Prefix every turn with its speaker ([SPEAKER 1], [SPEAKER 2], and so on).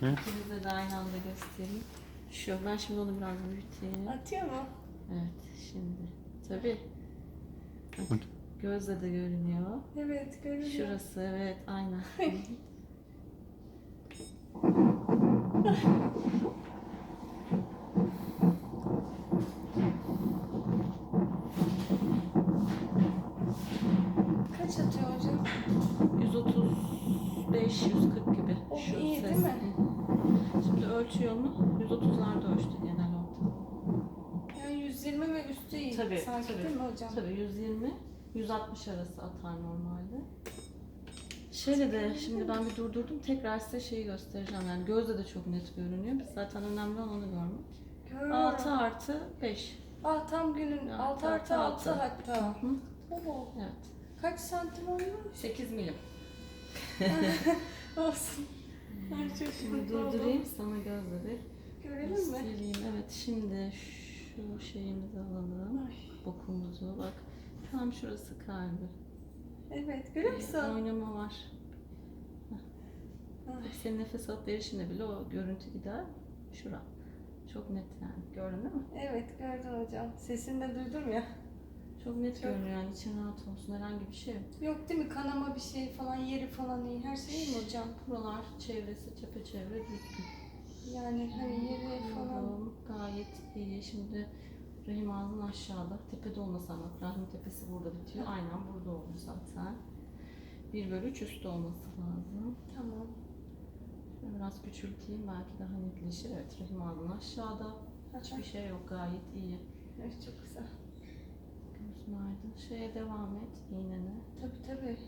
[SPEAKER 1] Hı?
[SPEAKER 2] İkinize de aynı anda göstereyim. Şu, ben şimdi onu biraz büyüteyim.
[SPEAKER 3] Atıyor mu?
[SPEAKER 2] Evet, şimdi. Tabii. Bak,
[SPEAKER 1] Bak.
[SPEAKER 2] Gözle de görünüyor.
[SPEAKER 3] Evet görünüyor.
[SPEAKER 2] Şurası, evet, aynen.
[SPEAKER 3] Kaç atıyor hocam?
[SPEAKER 2] 135, 140 gibi.
[SPEAKER 3] Oh,
[SPEAKER 2] Şu
[SPEAKER 3] iyi, değil
[SPEAKER 2] ses.
[SPEAKER 3] mi?
[SPEAKER 2] Hı. Şimdi ölçüyor mu? 130'larda ölçtü genel ortalama.
[SPEAKER 3] Yani 120 ve üstü iyi.
[SPEAKER 2] Tabii,
[SPEAKER 3] Sanki
[SPEAKER 2] tabii.
[SPEAKER 3] değil mi hocam?
[SPEAKER 2] Tabii 120, 160 arası atar normalde. Şöyle de şimdi ben bir durdurdum. Tekrar size şeyi göstereceğim. Yani gözle de çok net görünüyor. Biz zaten önemli olan onu görmek.
[SPEAKER 3] Görüyorum.
[SPEAKER 2] 6 artı 5.
[SPEAKER 3] Ah tam günün
[SPEAKER 2] Ya,
[SPEAKER 3] 6 artı
[SPEAKER 2] altı,
[SPEAKER 3] 6
[SPEAKER 2] altı.
[SPEAKER 3] hatta.
[SPEAKER 2] Hı. Evet.
[SPEAKER 3] Kaç santim oluyor?
[SPEAKER 2] 8 milim.
[SPEAKER 3] Olsun. Ay çok
[SPEAKER 2] Şimdi durdurayım sana gözle bir
[SPEAKER 3] Görelim mi?
[SPEAKER 2] göstereyim. Evet şimdi şu şeyimizi alalım.
[SPEAKER 3] Ay.
[SPEAKER 2] Bokumuzu bak. Tam şurası kalbi.
[SPEAKER 3] Evet görüyor
[SPEAKER 2] Bir
[SPEAKER 3] musun?
[SPEAKER 2] Oynama var.
[SPEAKER 3] Ay.
[SPEAKER 2] Senin nefes alıp verişinde bile o görüntü gider. Şura. Çok net yani. Gördün değil mi?
[SPEAKER 3] Evet gördüm hocam. Sesini de duydum ya.
[SPEAKER 2] Çok net
[SPEAKER 3] Çok.
[SPEAKER 2] görünüyor yani. için rahat olsun. Herhangi bir şey yok.
[SPEAKER 3] Yok değil mi? Kanama bir şey falan, yeri falan iyi. Her şey iyi mi hocam?
[SPEAKER 2] Buralar çevresi, çepeçevre düzgün.
[SPEAKER 3] Yani hani yeri falan.
[SPEAKER 2] Gayet iyi. Şimdi rahim ağzın aşağıda. Tepede olması ama rahim tepesi burada bitiyor. Aynen burada oldu zaten. 1 bölü 3 üstte olması lazım.
[SPEAKER 3] Tamam.
[SPEAKER 2] Şöyle biraz küçülteyim belki daha netleşir. Evet rahim ağzın aşağıda. Hiçbir şey yok gayet iyi.
[SPEAKER 3] Evet, çok güzel.
[SPEAKER 2] Şeye devam et iğnene.
[SPEAKER 3] Tabii tabii.